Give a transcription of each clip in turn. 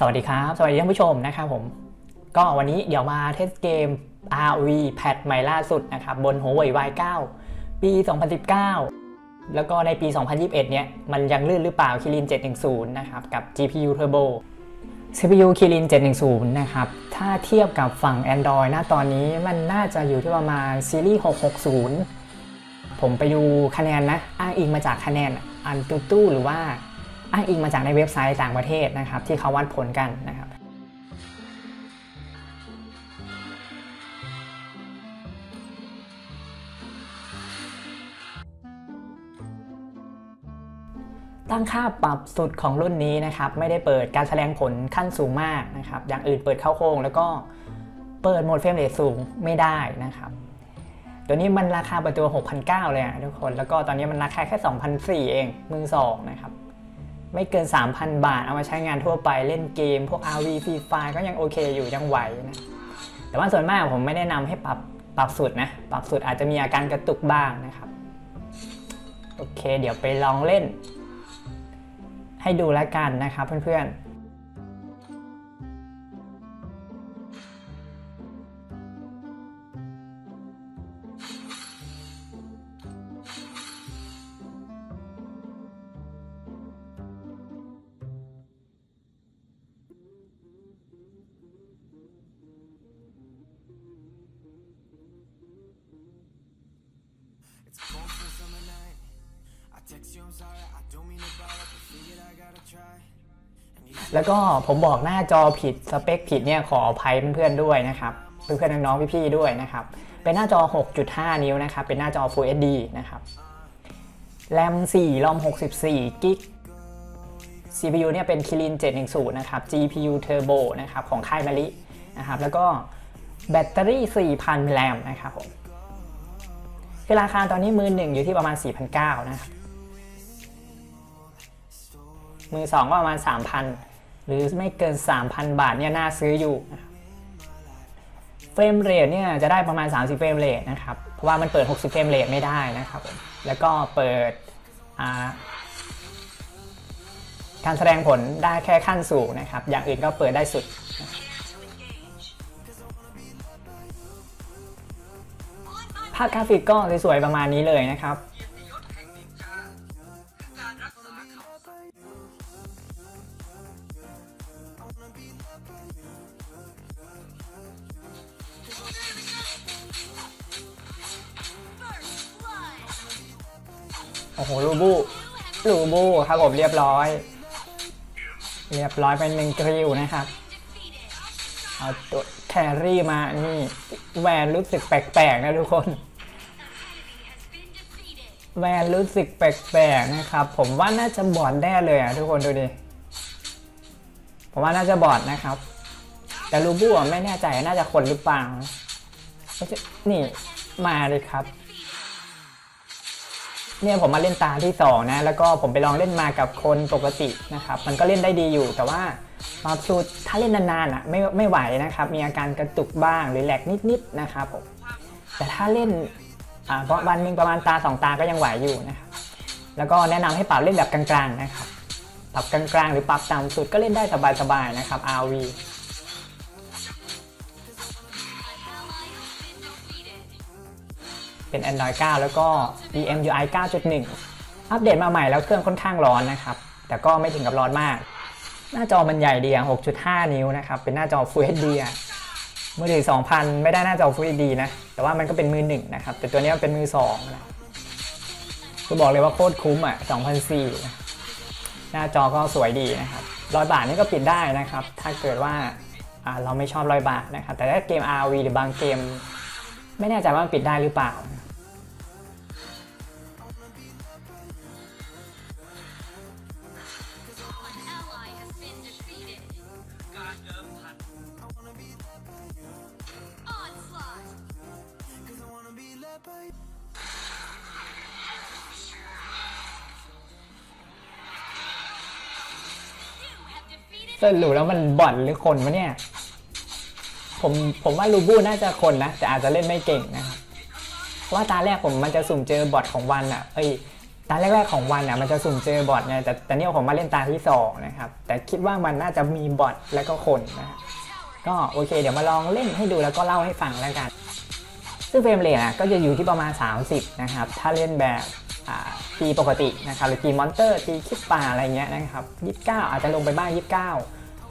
สวัสดีครับ สวัสดีท่านผู้ชมนะครับผม ก็วันนี้เดี๋ยวมาเทสเกม RV แพทใหม่ล่าสุดนะครับ บน Huawei Y9 ปี 2019 แล้วก็ในปี 2021 เนี่ย มันยังลื่นหรือเปล่า Kirin 710 นะครับ กับ GPU Turbo CPU Kirin 710 นะครับ ถ้าเทียบกับฝั่ง Android นะตอนนี้มันน่าจะอยู่ที่ประมาณซีรีส์ 660 ผมไปดูคะแนนนะ อ้างอิงมาจากคะแนนอันตูตู้หรือว่า อ้างอิงมาจากในเว็บไซต์ต่างประเทศนะครับที่เขาวัดผลกันนะครับตั้งค่าปรับสุดของรุ่นนี้นะครับไม่ได้เปิดการแสดงผลขั้นสูงมากนะครับอย่างอื่นเปิดเข้าโค้ง แล้วก็เปิดโหมดเฟรมเรทสูงไม่ได้นะครับตัวนี้มันราคาปิดตัว 6,900 เลยอะทุกคน แล้วก็ตอนนี้มันราคาแค่ 2,400 เอง มือสองนะครับ ไม่เกิน 3,000 บาท เอามาใช้งานทั่วไปเล่นเกม พวก RV Free Fire ก็ยังโอเคอยู่ยังไหวนะแต่ว่าส่วนมากผมไม่แนะนำให้ปรับปรับสุดนะปรับสุดอาจจะมีอาการกระตุกบ้างนะครับโอเค เดี๋ยวไปลองเล่น ให้ดูแล้วกันนะครับเพื่อนๆ แล้วก็ผมบอกหน้าจอผิดสเปคผิดเนี่ยขออภัยเพื่อนๆด้วยนะครับเพื่อนๆน้องๆพี่ๆด้วยนะครับ เป็นหน้าจอ 6.5 นิ้วนะครับ เป็นหน้าจอ Full HD นะครับแรม4รอม64กิก CPU เนี่ยเป็น Kirin 710 นะครับ GPU Turbo นะครับ ของค่ายมารินะครับ แล้วก็แบตเตอรี่ 4,000 มิลลิแอมป์นะครับผมคือราคาตอนนี้มือหนึ่งอยู่ที่ประมาณ 4,900 นะครับ มือสองก็ประมาณ 3,000 หรือไม่เกิน 3,000 บาทเนี่ยน่าซื้ออยู่เฟรมเรทเนี่ยจะได้ประมาณ 30 เฟรมเรทนะครับ เพราะว่ามันเปิด 60 เฟรมเรทไม่ได้นะครับ แล้วก็เปิดการแสดงผลได้แค่ขั้นสูงนะครับ อย่างอื่นก็เปิดได้สุด ภาพกราฟิกก็สวยๆประมาณนี้เลยนะครับ โอ้โหลูบูลูบูครับผมเรียบร้อย เรียบร้อยเป็นหนึ่งกริวนะครับ เอาตัวแครี่มา นี่ แวนรู้สึกแปลกๆนะทุกคน แวนรู้สึกแปลกๆนะครับ ผมว่าน่าจะบอดแน่เลยอะทุกคนดูดิ ผมว่าน่าจะบอดนะครับ แต่ลูบูอะไม่แน่ใจน่าจะคนหรือเปล่า นี่มาเลยครับ เนี่ยผมมาเล่นตาที่สองนะแล้วก็ผมไปลองเล่นมากับคนปกตินะครับมันก็เล่นได้ดีอยู่ แต่ว่าปรับสูถ้าเล่นนานๆอะไม่ไม่ไหวนะครับมีอาการกระตุกบ้างหรือแหลกนิดๆนะครับผมแต่ถ้าเล่นอ่าเพราะวันหนึงประมาณตาสองตาก็ยังไหวอยู่นะครับแล้วก็แนะนำให้ปรับเล่นแบบกลางๆนะครับปรับกลางๆ หรือปรับต่ำสุดก็เล่นได้สบายๆนะครับ RV เป็น Android 9 แล้วก็ EMUI 9.1 อัปเดตมาใหม่แล้วเครื่องค่อนข้างร้อนนะครับ แต่ก็ไม่ถึงกับร้อนมาก หน้าจอมันใหญ่ดีอะ6.5 นิ้วนะครับ เป็นหน้าจอ Full HD อะมือถือ2,000 ไม่ได้หน้าจอ Full HD นะ แต่ว่ามันก็เป็นมือหนึ่งนะครับ แต่ตัวนี้มันเป็นมือสองนะก็บอกเลยว่าโคตรคุ้มอะ2,004หน้าจอก็สวยดีนะครับร้อยบาทนี่ก็ปิดได้นะครับ ถ้าเกิดว่าอ่าเราไม่ชอบร้อยบาทนะครับ แต่ถ้าเกม RV หรือบางเกม ไม่แน่ใจว่ามันปิดได้หรือเปล่า Onslaught. สรุปแล้วมันบอทหรือคนวะเนี่ย ผมผมว่าลูบูน่าจะคนนะ แต่อาจจะเล่นไม่เก่งนะครับเพราะว่าตาแรกผมมันจะสุ่มเจอบอทของวันอะเอ้ย ตาแรกๆของวันอะมันจะสุ่มเจอบอทไงแต่แต่เนี่ยผมมาเล่นตาที่สองนะครับแต่คิดว่ามันน่าจะมีบอทแล้วก็คนนะครับก็โอเค เดี๋ยวมาลองเล่นให้ดูแล้วก็เล่าให้ฟังแล้วกัน ซึ่งเฟรมเรทอะก็จะอยู่ที่ประมาณ 30 นะครับ ถ้าเล่นแบบอ่าตีปกตินะครับหรือตีมอนเตอร์ตีคิดป่าอะไรเงี้ยนะครับ29 อาจจะลงไปบ้าง 29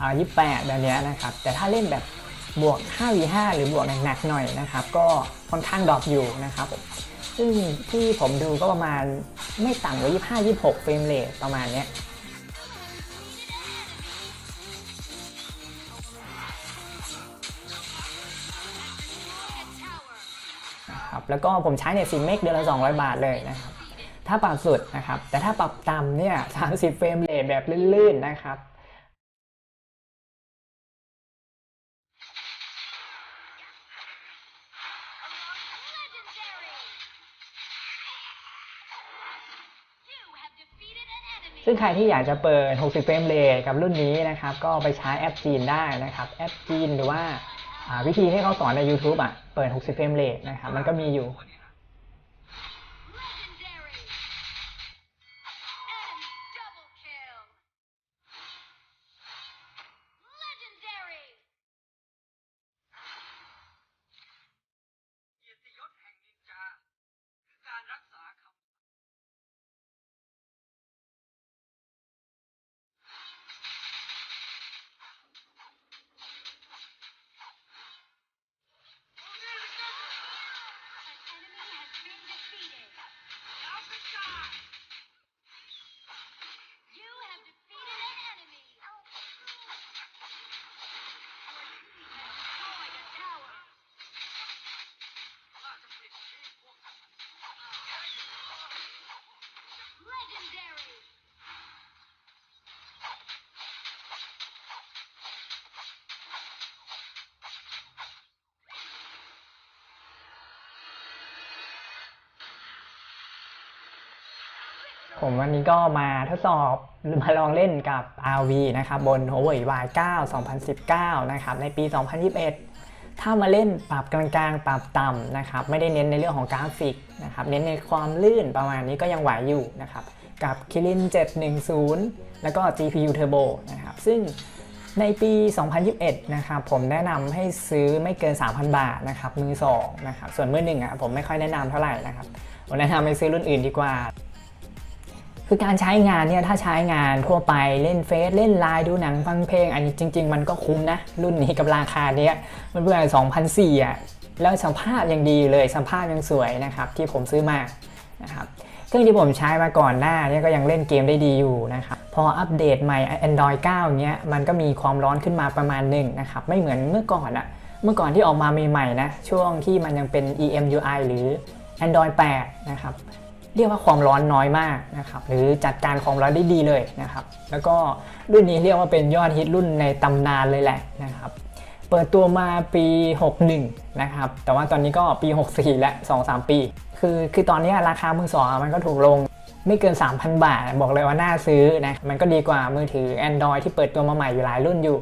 อ่า28แบบเนี้ยนะครับแต่ถ้าเล่นแบบบวก 5v5 หรือบวกหนักๆหน่อยนะครับก็ค่อนข้างดรอปอยู่นะครับ ซึ่งที่ผมดูก็ประมาณไม่ต่ำกว่า 25 26 เฟรมเรทประมาณเนี้ยนะครับแล้วก็ผมใช้เนี่ยซิมเมกเดือนละ 200 บาทเลยนะครับ ถ้าปรับสุดนะครับ แต่ถ้าปรับต่ำเนี่ย 30 เฟรมเรทแบบลื่นๆนะครับ ซึ่งใครที่อยากจะเปิด 60 เฟรมเรทกับรุ่นนี้นะครับ ก็ไปใช้แอปจีนได้นะครับ แอปจีนหรือว่าวิธีที่เขาสอนใน YouTube อะ เปิด 60 เฟรมเรทนะครับ มันก็มีอยู่ ผมวันนี้ก็มาทดสอบหรือมาลองเล่นกับ RV นะครับบน Huawei Y9 2019 นะครับในปี 2021 ถ้ามาเล่นปรับกลางๆ ปรับต่ำนะครับไม่ได้เน้นในเรื่องของกราฟิกนะครับเน้นในความลื่นประมาณนี้ก็ยังไหวอยู่นะครับกับ Kirin 710 แล้วก็ GPU Turbo นะครับซึ่งในปี 2021 นะครับ ผมแนะนำให้ซื้อไม่เกิน 3,000 บาทนะครับ มือ2นะครับ ส่วนมือหนึ่งอะผมไม่ค่อยแนะนำเท่าไหร่นะครับ ผมแนะนำให้ซื้อรุ่นอื่นดีกว่า คือการใช้งานเนี่ยถ้าใช้งานทั่วไปเล่นเฟซเล่นไลน์ดูหนังฟังเพลง อันนี้จริง ๆ มันก็คุ้มนะ รุ่นนี้กับราคาเนี้ยมันเพื่อ2,004อะแล้วสัมภาพยังดีเลยสัมภาพยังสวยนะครับที่ผมซื้อมานะครับเครื่องที่ผมใช้มาก่อนหน้าเนี่ยก็ยังเล่นเกมได้ดีอยู่นะครับพออัปเดตใหม่ Android 9เนี้ยมันก็มีความร้อนขึ้นมาประมาณหนึ่งนะครับไม่เหมือนเมื่อก่อนอะเมื่อก่อนที่ออกมาใหม่ๆนะช่วงที่มันยังเป็น EMUI หรือ Android 8 นะครับ เรียกว่าความร้อนน้อยมากนะครับหรือจัดการความร้อนได้ดีเลยนะครับ แล้วก็รุ่นนี้เรียกว่าเป็นยอดฮิตรุ่นในตำนานเลยแหละนะครับเปิดตัวมาปี 61 นะครับ แต่ว่าตอนนี้ก็ปี 64 และ 2-3 ปี คือคือตอนนี้ราคามือสองมันก็ถูกลงไม่เกิน 3,000 บาท บอกเลยว่าน่าซื้อนะ มันก็ดีกว่ามือถือ Android ที่เปิดตัวมาใหม่อยู่หลายรุ่นอยู่